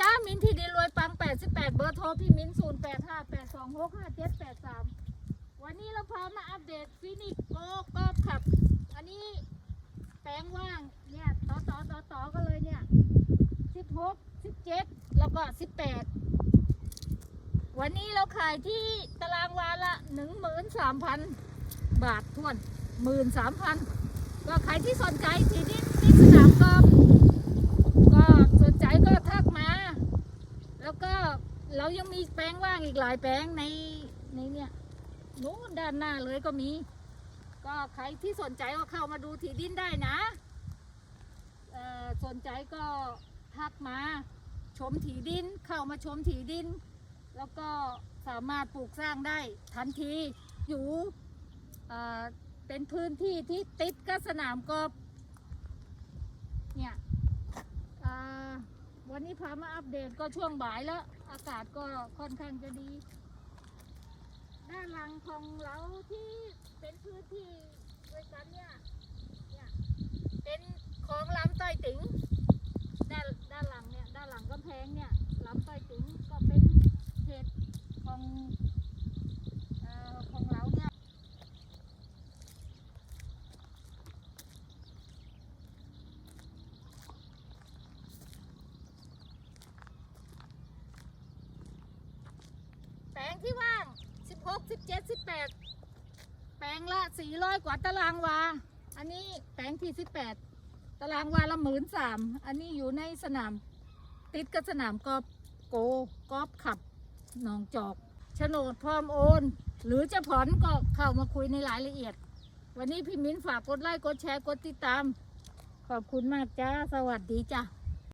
จ้ามินที่ดินรวยปัง 88 เบอร์โทรพี่มิน0858265783 วันนี้เราพามาอัปเดตฟินิกโกกอบขับ อันนี้แปลงว่างเนี่ยต่อต่อต่อต่อกันเลยเนี่ย 16 17 แล้วก็ 18 วันนี้เราขายที่ตารางวาละ 13,000 บาททวน 13,000 ก็ใครที่สนใจที่ดินที่สนามกอล์ฟก็สนใจก็ทักมา แล้วก็ เรายังมีแปลงว่างอีกหลายแปลงในในเนี่ยนู้นด้านหน้าเลยก็มี ก็ใครที่สนใจก็เข้ามาดูที่ดินได้นะสนใจก็ทักมาชมถีดินเข้ามาชมถีดิน แล้วก็สามารถปลูกสร้างได้ทันทีอยู่เอ่เป็นพื้นที่ที่ติดกับสนามกอล์ฟเนี่ย วันนี้พามาอัปเดตก็ช่วงบ่ายแล้ว อากาศก็ค่อนข้างจะดี ด้านหลังของเราที่เป็นพื้นที่ด้วยกันเนี่ยเนี่ยเป็นของลำต้อยติงด้านด้านหลังเนี่ยด้านหลังกำแพงเนี่ยลำต้อยติ๋งก็เป็นเขตของเอ่อของเราเนี่ย แปลง ที่ว่าง 16 17 18 แปลงละ 400 กว่าตารางวา อันนี้แปลงที่ 18 ตารางวาละหมื่นสามอันนี้อยู่ในสนาม ติดกับสนามกอล์ฟโกกอล์ฟขับหนองจอกโฉนดพร้อมโอน หรือจะผ่อนก็เข้ามาคุยในรายละเอียด วันนี้พี่มิ้นฝากกดไลค์กดแชร์กดติดตาม ขอบคุณมากจ้า สวัสดีจ้า